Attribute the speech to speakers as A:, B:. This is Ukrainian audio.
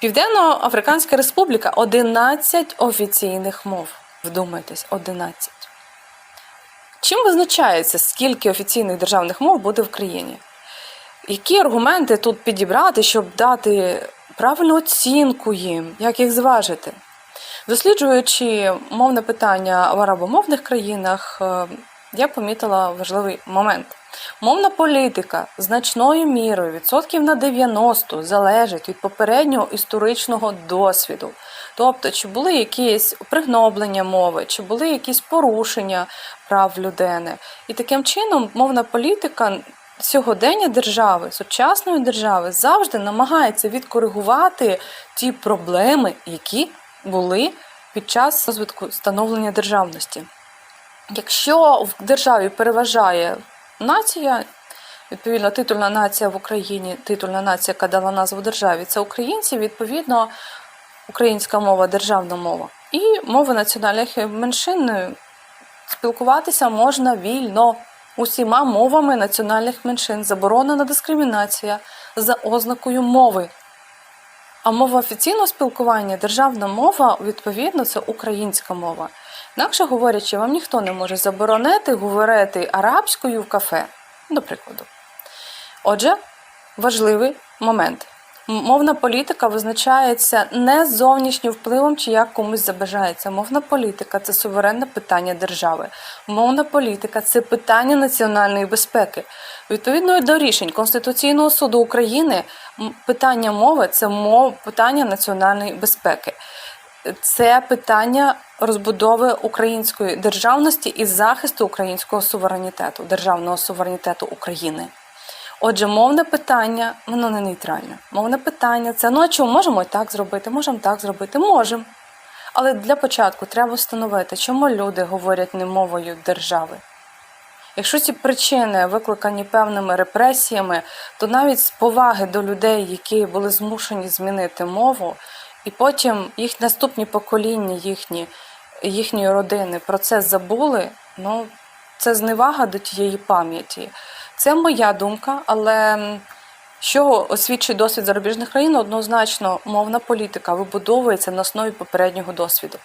A: Південно-Африканська Республіка 11 офіційних мов. Вдумайтесь, 11. Чим визначається, скільки офіційних державних мов буде в країні? Які аргументи тут підібрати, щоб дати правильну оцінку їм, як їх зважити? Досліджуючи мовне питання в арабомовних країнах, е, я помітила важливий момент. Мовна політика значною мірою, відсотків на 90, залежить від попереднього історичного досвіду. Тобто, чи були якісь пригноблення мови, чи були якісь порушення прав людини. І таким чином мовна політика сьогодення держави, сучасної держави, завжди намагається відкоригувати ті проблеми, які були під час розвитку становлення державності. Якщо в державі переважає нація, відповідно, титульна нація в Україні, титульна нація, яка дала назву державі, це українці, відповідно, українська мова державна мова. І мови національних меншин спілкуватися можна вільно усіма мовами національних меншин. Заборонена дискримінація за ознакою мови. А мова офіційного спілкування, державна мова, відповідно, це українська мова. Інакше говорячи, вам ніхто не може заборонити говорити арабською в кафе, до прикладу. Отже, важливий момент. Мовна політика визначається не зовнішнім впливом чи як комусь забажається. Мовна політика це суверенне питання держави. Мовна політика це питання національної безпеки. Відповідно до рішень Конституційного суду України, питання мови це мов питання національної безпеки. Це питання розбудови української державності і захисту українського суверенітету, державного суверенітету України. Отже, мовне питання, воно не нейтральне. Мовне питання це ну а чому можемо і так зробити, можемо так зробити, можемо. Але для початку треба встановити, чому люди говорять не мовою держави. Якщо ці причини викликані певними репресіями, то навіть з поваги до людей, які були змушені змінити мову, і потім їх наступні покоління, їхні, їхньої родини про це забули, ну це зневага до тієї пам'яті. Це моя думка, але що освідчує досвід зарубіжних країн, однозначно мовна політика вибудовується на основі попереднього досвіду.